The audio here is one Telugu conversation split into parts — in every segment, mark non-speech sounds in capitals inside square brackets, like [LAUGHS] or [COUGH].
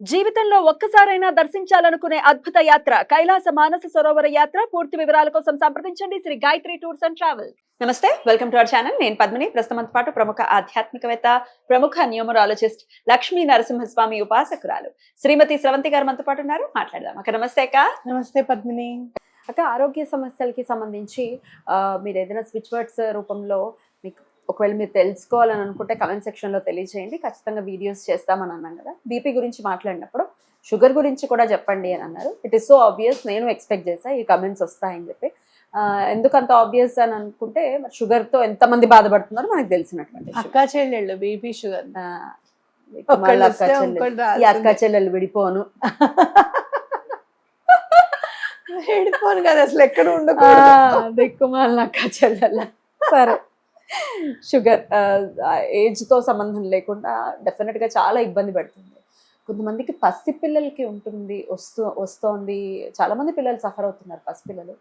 జీవితంలో ఒక్కసారైనా దర్శించాలనుకునే అద్భుత యాత్ర కైలాస మానస సరోవర యాత్ర. పూర్తి వివరాల కోసం సంప్రదించండి. Shri Gayatri tours and travels. నమస్తే వెల్కమ్ టు అవర్ ఛానల్. నేను పద్మిని. ప్రస్తుతం పాటు ప్రముఖ ఆధ్యాత్మికవేత్త ప్రముఖ న్యూమరాలజిస్ట్ లక్ష్మీ నరసింహస్వామి ఉపాసకురాలు శ్రీమతి స్రవంతి గారు మనతో పాటు ఉన్నారు. మాట్లాడదాం. అక్క నమస్తే అక్క. నమస్తే పద్మిని. అక్క ఆరోగ్య సమస్యలకి సంబంధించి ఆ, మీరు ఏదైనా స్విచ్ వర్డ్స్ రూపంలో ఒకవేళ మీరు తెలుసుకోవాలని అనుకుంటే కమెంట్ సెక్షన్లో తెలియజేయండి ఖచ్చితంగా వీడియోస్ చేస్తామని అన్నాం కదా. బీపీ గురించి మాట్లాడినప్పుడు షుగర్ గురించి కూడా చెప్పండి అని అన్నారు. ఇట్ ఈస్ సో ఆబ్వియస్ నేను ఎక్స్పెక్ట్ చేశా ఈ కమెంట్స్ వస్తాయని చెప్పి. ఆ, ఎందుకు అంత ఆబ్వియస్ అని అనుకుంటే మరి షుగర్తో ఎంతమంది బాధపడుతున్నారో మనకు తెలిసినటువంటి. అక్క చెల్లెళ్ళు బీపీ షుగర్ ఈ అక్క. చెల్లెలు విడిపోను. వెళ్ళిపోను కదా అసలు ఎక్కడ ఉండకూడదు. దిక్కుమాలిన అక్క చెల్లెల సరే. షుగర్ ఏజ్తో సంబంధం లేకుండా డెఫినెట్గా చాలా ఇబ్బంది పెడుతుంది. కొంతమందికి పసి పిల్లలకి ఉంటుంది వస్తూ వస్తోంది. చాలా మంది పిల్లలు సఫర్ అవుతున్నారు పసి పిల్లలు.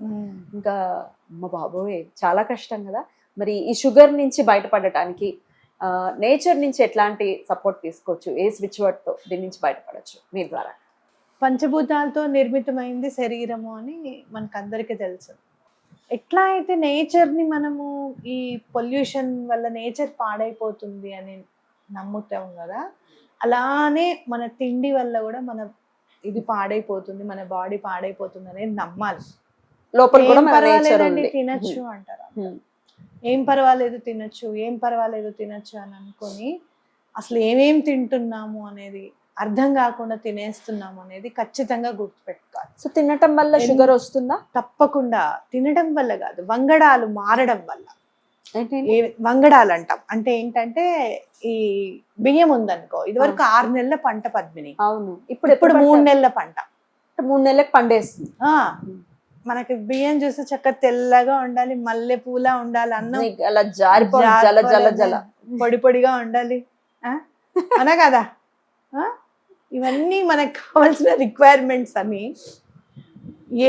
ఇంకా అమ్మ బాబోయ్ చాలా కష్టం కదా. మరి ఈ షుగర్ నుంచి బయటపడటానికి నేచర్ నుంచి ఎట్లాంటి సపోర్ట్ తీసుకోవచ్చు? ఏ స్విచ్ వర్డ్తో దీని నుంచి బయటపడచ్చు? మీ ద్వారా. పంచభూతాలతో నిర్మితమైంది శరీరము అని మనకు అందరికీ తెలుసు. ఎట్లా అయితే నేచర్ని మనము ఈ పొల్యూషన్ వల్ల నేచర్ పాడైపోతుంది అని నమ్ముతాం కదా అలానే మన తిండి వల్ల కూడా మన ఇది పాడైపోతుంది మన బాడీ పాడైపోతుంది అనేది నమ్మాలి. లోపల కూడా పర్వాలేదండి తినచ్చు అంటారు. ఏం పర్వాలేదు తినచ్చు ఏం పర్వాలేదు తినచ్చు అని అనుకొని అసలు ఏమేం తింటున్నాము అనేది అర్థం కాకుండా తినేస్తున్నాము అనేది ఖచ్చితంగా గుర్తుపెట్టుకోవాలి. సో తినటం వల్ల షుగర్ వస్తుందా? తప్పకుండా. తినడం వల్ల కాదు వంగడాలు మారడం వల్ల. వంగడాలు అంటాం. అంటే ఏంటంటే ఈ బియ్యం ఉందనుకో ఇది వరకు ఆరు నెలల పంట పద్మిని. అవును. ఇప్పుడు ఇప్పుడు మూడు నెలల పంట. మూడు నెలలకు పండేస్తుంది. ఆ. మనకి బియ్యం చూస్తే చక్కగా తెల్లగా ఉండాలి మల్లె పూల ఉండాలి అన్నం అలా జారిపో జల జల జల. పొడి పొడిగా ఉండాలి. ఆ? అవునా కదా? ఇవన్నీ మనకు కావాల్సిన రిక్వైర్మెంట్స్ అని.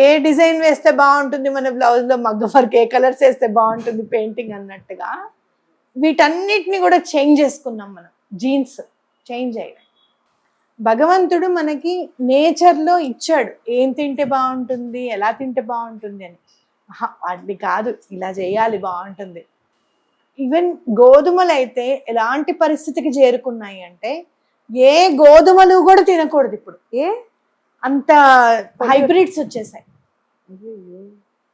ఏ డిజైన్ వేస్తే బాగుంటుంది మన బ్లౌజ్లో మగ్గ వర్క్ ఏ కలర్స్ వేస్తే బాగుంటుంది? పెయింటింగ్ అన్నట్టుగా. వీటన్నిటిని కూడా చేంజ్ చేసుకున్నాం మనం. జీన్స్ చేంజ్ అయ్యాయి. భగవంతుడు మనకి నేచర్లో ఇచ్చాడు. ఏం తింటే బాగుంటుంది? ఎలా తింటే బాగుంటుంది అని. అది కాదు. ఇలా చేయాలి బాగుంటుంది. ఈవెన్ గోధుమలు అయితే ఎలాంటి పరిస్థితికి చేరుకున్నాయి అంటే ఏ గోధుమలు కూడా తినకూడదు ఇప్పుడు. ఏ? అంత హైబ్రిడ్స్ వచ్చేసాయి.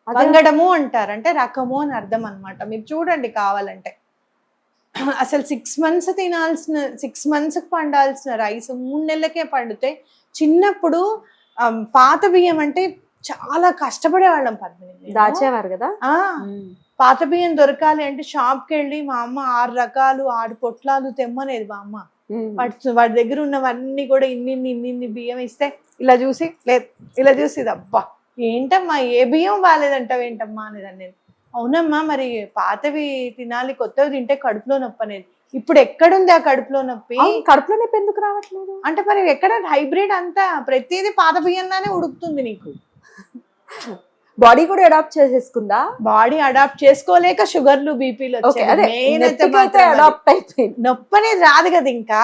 వంగడము అంటారు. అంటే రకము అని అర్థం అన్నమాట. మీరు చూడండి కావాలంటే. అసలు సిక్స్ మంత్స్ తినాల్సిన సిక్స్ మంత్స్ పండాల్సిన రైస్ మూడు నెలలకే పండితే చిన్నప్పుడు పాత బియ్యం అంటే చాలా కష్టపడే వాళ్ళం పద్మిని. దాచేవారు కదా? ఆ, పాత బియ్యం దొరకాలి అంటే షాప్కి వెళ్ళి మా అమ్మ ఆరు రకాలు ఆరు పొట్లాలు తెమ్మనేది మా అమ్మ. వాటి వాడి దగ్గర ఉన్నవన్నీ కూడా ఇన్ని ఇన్ని ఇన్ని బియ్యం ఇస్తే ఇలా చూసి లేదు ఇలా చూసి ఇది అబ్బా. ఏంటమ్మా ఏ బియ్యం బాగాలేదంటావు ఏంటమ్మా అనేదాన్ని నేను. అవునమ్మా మరి పాతవి తినాలి కొత్తవి తింటే కడుపులో నొప్పి అనేది. ఇప్పుడు ఎక్కడుంది ఆ కడుపులో నొప్పి? కడుపులో నొప్పి ఎందుకు రావట్లేదు? అంటే మరి ఎక్కడ హైబ్రిడ్ అంతా ప్రతిదీ పాత బియ్యంలానే ఉడుకుతుంది నీకు. [LAUGHS] బాడీ కూడా అడాప్ట్ చేసేసుకుందా? బాడీ అడాప్ట్ చేసుకోలేక షుగర్లు బీపీలు అయితే. అడాప్ట్ అయిపోయింది. నొప్పి అనేది రాదు కదా ఇంకా.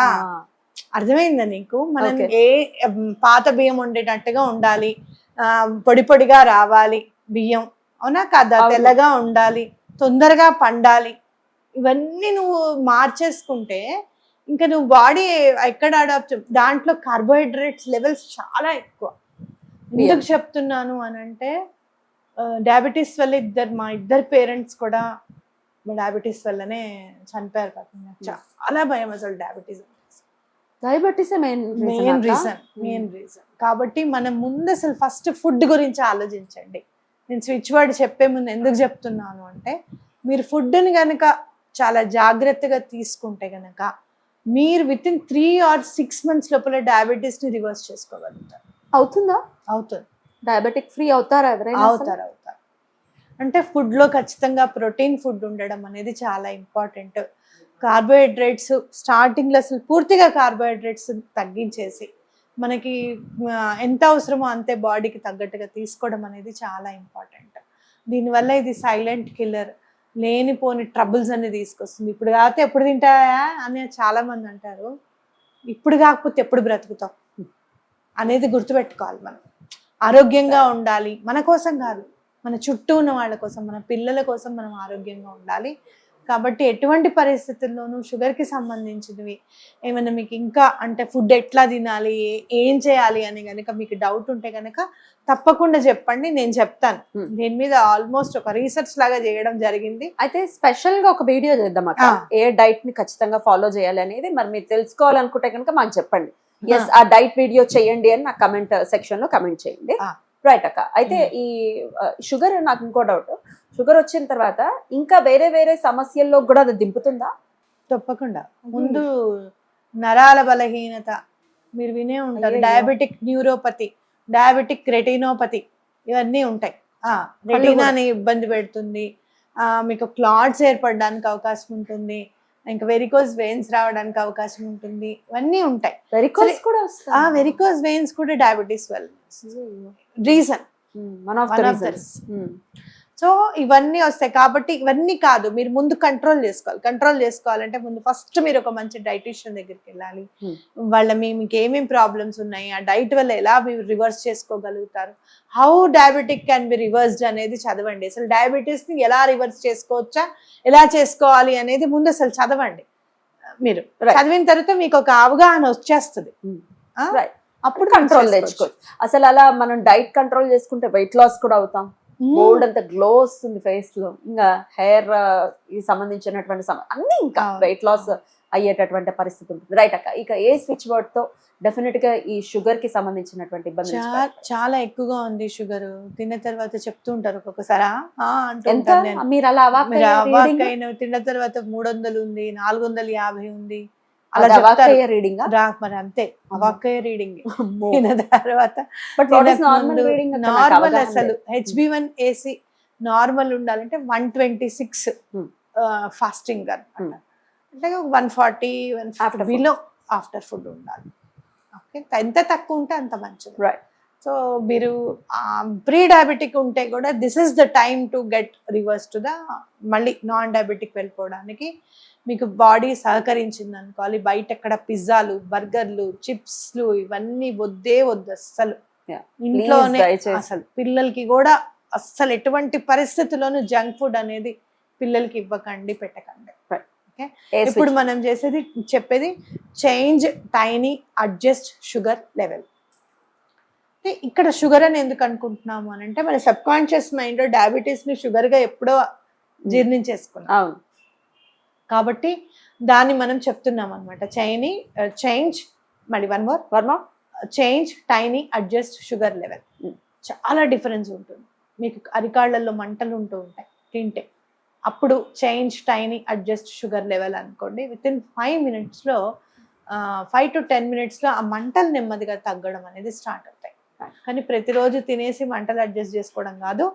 అర్థమైందా నీకు? మనం. ఏ పాత బియ్యం ఉండేటట్టుగా ఉండాలి. పొడి పొడిగా రావాలి బియ్యం. అవునా కదా. తెల్లగా ఉండాలి తొందరగా పండాలి. ఇవన్నీ నువ్వు మార్చేసుకుంటే ఇంకా నువ్వు బాడీ ఎక్కడ అడాప్ట్ దాంట్లో కార్బోహైడ్రేట్స్ లెవెల్స్ చాలా ఎక్కువ. ఎందుకు చెప్తున్నాను అని అంటే డయాబెటీస్ వల్ల ఇద్దరు మా ఇద్దరు పేరెంట్స్ కూడా డయాబెటీస్ వల్లనే చనిపోయారు కదా నాకు చాలా భయం అసలు diabetes diabetes main main reason main reason కాబట్టి మనం ముందు అసలు ఫస్ట్ ఫుడ్ గురించి ఆలోచించండి. నేను స్విచ్ వర్డ్ చెప్పే ముందు ఎందుకు చెప్తున్నాను అంటే మీరు ఫుడ్ని కనుక చాలా జాగ్రత్తగా తీసుకుంటే కనుక మీరు within three or six months లోపల డయాబెటీస్ని రివర్స్ చేసుకోగలుగుతారు. అవుతుందా? అవుతుంది. డయాబెటిక్ ఫ్రీ అవుతారా ఎవరైనా అవుతారు అవుతారు. అంటే ఫుడ్లో ఖచ్చితంగా ప్రోటీన్ ఫుడ్ ఉండడం అనేది చాలా ఇంపార్టెంట్. కార్బోహైడ్రేట్స్ స్టార్టింగ్లో అసలు పూర్తిగా కార్బోహైడ్రేట్స్ తగ్గించేసి మనకి ఎంత అవసరమో అంతే బాడీకి తగ్గట్టుగా తీసుకోవడం అనేది చాలా ఇంపార్టెంట్. దీనివల్ల ఇది సైలెంట్ కిల్లర్ లేనిపోని ట్రబుల్స్ అన్ని తీసుకొస్తుంది. ఇప్పుడు కాకపోతే ఎప్పుడు తింటాయా అని చాలా మంది అంటారు. ఇప్పుడు కాకపోతే ఎప్పుడు బ్రతుకుతాం? అనేది గుర్తుపెట్టుకోవాలి మనం. ఆరోగ్యంగా ఉండాలి. మన కోసం కాదు. మన చుట్టూ ఉన్న వాళ్ళ కోసం మన పిల్లల కోసం మనం ఆరోగ్యంగా ఉండాలి. కాబట్టి ఎటువంటి పరిస్థితుల్లోనూ షుగర్కి సంబంధించినవి ఏమైనా మీకు ఇంకా అంటే ఫుడ్ ఎట్లా తినాలి ఏ- చేయాలి అని కనుక మీకు డౌట్ ఉంటే కనుక తప్పకుండా చెప్పండి. నేను చెప్తాను. దీని మీద ఆల్మోస్ట్ ఒక రీసెర్చ్ లాగా చేయడం జరిగింది. అయితే స్పెషల్గా ఒక వీడియో చేద్దాం అక్క. ఏ డైట్ని ఖచ్చితంగా ఫాలో చేయాలి అనేది మరి మీరు తెలుసుకోవాలనుకుంటే కనుక మాకు చెప్పండి. ఎస్ ఆ. డైట్ వీడియో చేయండి అని నాకు కమెంట్ సెక్షన్లో కమెంట్ చేయండి. రైట్ అక్క. అయితే ఈ షుగర్ నాకు ఇంకో డౌట్ షుగర్ వచ్చిన తర్వాత ఇంకా వేరే వేరే సమస్యల్లో కూడా అది దింపుతుందా? తప్పకుండా. ముందు నరాల బలహీనత. మీరు వినే ఉంటారు. డయాబెటిక్ న్యూరోపతి డయాబెటిక్ రెటినోపతి ఇవన్నీ ఉంటాయి. రెటీనాని ఇబ్బంది పెడుతుంది. మీకు క్లాట్స్ ఏర్పడడానికి అవకాశం ఉంటుంది. ఇంకా వెరికోస్ వెయిన్స్ రావడానికి అవకాశం ఉంటుంది. ఇవన్నీ ఉంటాయి. వెరికోస్ కూడా ఆ వెరికోస్ వెయిన్స్ కూడా డయాబెటీస్ వల్ల reason one of the of the reasons so ఇవన్నీ వస్తాయి. కాబట్టి ఇవన్నీ కాదు మీరు ముందు కంట్రోల్ చేసుకోవాలి. కంట్రోల్ చేసుకోవాలంటే ముందు ఫస్ట్ మీరు ఒక మంచి డైటీషియన్ దగ్గరికి వెళ్ళాలి. Hmm. వాళ్ళ మీ మీకు ఏమేమి ప్రాబ్లమ్స్ ఉన్నాయి? ఆ డైట్ వల్ల ఎలా మీరు రివర్స్ చేసుకోగలుగుతారు? How diabetic can be reversed అనేది చదవండి. అసలు డయాబెటీస్ని ఎలా రివర్స్ చేసుకోవచ్చా? ఎలా చేసుకోవాలి అనేది ముందు అసలు చదవండి. మీరు. చదివిన తర్వాత మీకు ఒక అవగాహన వచ్చేస్తుంది. Hmm. అప్పుడు కంట్రోల్. తెచ్చుకోవచ్చు అసలు అలా మనం డైట్ కంట్రోల్ చేసుకుంటే వెయిట్ లాస్ కూడా అవుతాం. గోల్డ్ అంత గ్లో వస్తుంది ఫేస్లో. ఇంకా హెయిర్ సంబంధించినటువంటి అన్ని ఇంకా. వెయిట్ లాస్ అయ్యేటటువంటి పరిస్థితి ఉంటుంది. రైట్ అక్క? ఇక ఏ స్విచ్ వర్డ్తో డెఫినెట్గా ఈ షుగర్కి సంబంధించినటువంటి ఇబ్బంది చాలా ఎక్కువగా ఉంది షుగర్ తిన్న తర్వాత చెప్తూ ఉంటారు ఒక్కొక్కసారి. మీరు అలా తిన్న తర్వాత మూడు వందలు ఉంది నాలుగు వందల యాభై ఉంది. అలా అయ్యే రీడింగ్ మరి అంతే. అవాక్కయ్య రీడింగ్ తర్వాత బట్ నార్మల్ రీడింగ్ నార్మల్ అసలు. హెచ్బి వన్ ఏసీ నార్మల్ ఉండాలంటే వన్ ట్వంటీ సిక్స్. ఫాస్టింగ్ అనమాట. అంటే one forty one. Below after food ఉండాలి. ఓకే ఎంత తక్కువ ఉంటే అంత మంచిది. రైట్ సో మీరు ప్రీ డయాబెటిక్ ఉంటే కూడా this is the time to get reverse to the మళ్ళీ నాన్ డయాబెటిక్ వెళ్ళిపోవడానికి మీకు బాడీ సహకరించింది అనుకోవాలి. బయట ఎక్కడ పిజ్జాలు బర్గర్లు చిప్స్లు ఇవన్నీ వద్దే వద్దు అస్సలు. ఇంట్లోనే. అసలు పిల్లలకి కూడా అస్సలు ఎటువంటి పరిస్థితుల్లోనూ జంక్ ఫుడ్ అనేది పిల్లలకి ఇవ్వకండి పెట్టకండి. ఇప్పుడు మనం చేసేది చెప్పేది change tiny adjust sugar level ఇక్కడ షుగర్ అని ఎందుకు అనుకుంటున్నాము అని అంటే మన సబ్ కాన్షియస్ మైండ్ డయాబెటీస్ని షుగర్గా ఎప్పుడో జీర్ణించేసుకున్నాం. అవును. కాబట్టి దాన్ని మనం చెప్తున్నాం అనమాట చైనీ చేంజ్ మళ్ళీ one more Varma change tiny adjust sugar level. చాలా డిఫరెన్స్ ఉంటుంది. మీకు అరికాళ్ళల్లో మంటలు ఉంటూ ఉంటాయి. తింటే. అప్పుడు change tiny adjust sugar level అనుకోండి. విత్ ఇన్ ఫైవ్ మినిట్స్లో ఫైవ్ టు టెన్ మినిట్స్లో ఆ మంటలు నెమ్మదిగా తగ్గడం అనేది స్టార్ట్ అవుతాయి కానీ ప్రతిరోజు తినేసి మంటలు అడ్జస్ట్ చేసుకోవడం కాదు.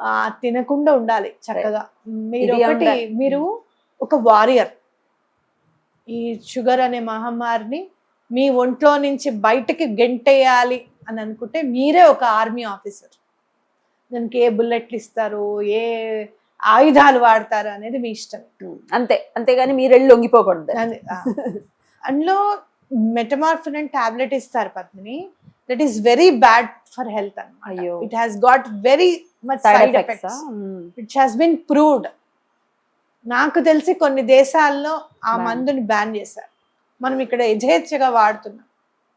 ఆ, తినకుండా ఉండాలి చక్కగా. మీరు ఒకటి. మీరు ఒక వారియర్. ఈ షుగర్ అనే మహమ్మారిని మీ ఒంట్లో నుంచి బయటకి గెంటేయాలి అని అనుకుంటే మీరే ఒక ఆర్మీ ఆఫీసర్. దానికి ఏ బుల్లెట్లు ఇస్తారు ఏ ఆయుధాలు వాడతారు అనేది మీ ఇష్టం. అంతే. అంతేగాని మీరు వెళ్ళి లొంగిపోకూడదు. అందులో మెటమార్ఫిన్ టాబ్లెట్ ఇస్తారు Padmini. That is very bad for health అయ్యో. It has got very much side effects it has been proved నాకు తెలిసి కొన్ని దేశాల్లో ఆ. మందుని బ్యాన్ చేశారు. మనం ఇక్కడ యథేచ్ఛగా వాడుతున్నాం.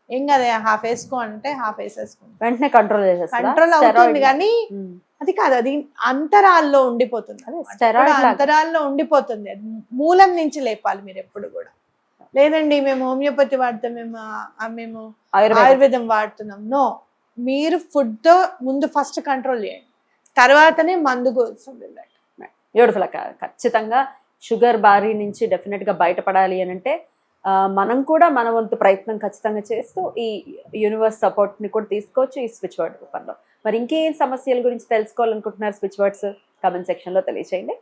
ఏం కదా హాఫ్ వేసుకో అంటే హాఫ్ వేసేసుకుంటాం వెంటనే కంట్రోల్ కంట్రోల్ అవుతుంది కానీ అది కాదు అది అంతరాల్లో ఉండిపోతుంది. అంతరాల్లో ఉండిపోతుంది. మూలం నుంచి లేపాలి మీరు ఎప్పుడు కూడా. లేదండి మేము హోమియోపతి వాడతాం మేము మేము ఆయుర్వేదం. వాడుతున్నాం. నో మీరు ఫుడ్తో ముందు ఫస్ట్ కంట్రోల్ చేయండి. తర్వాతనే మందు కోసం వెళ్ళండి. బ్యూటిఫుల్ అక్క. ఖచ్చితంగా షుగర్ బారి నుంచి డెఫినెట్గా బయటపడాలి అని అంటే మనం కూడా మన వంతు ప్రయత్నం ఖచ్చితంగా చేస్తూ ఈ యూనివర్స్ సపోర్ట్ని కూడా తీసుకోవచ్చు ఈ స్విచ్ వర్డ్ రూపంలో. మరి ఇంకేం సమస్యల గురించి తెలుసుకోవాలనుకుంటున్నారు స్విచ్ వర్డ్స్? కమెంట్ సెక్షన్లో తెలియచేయండి.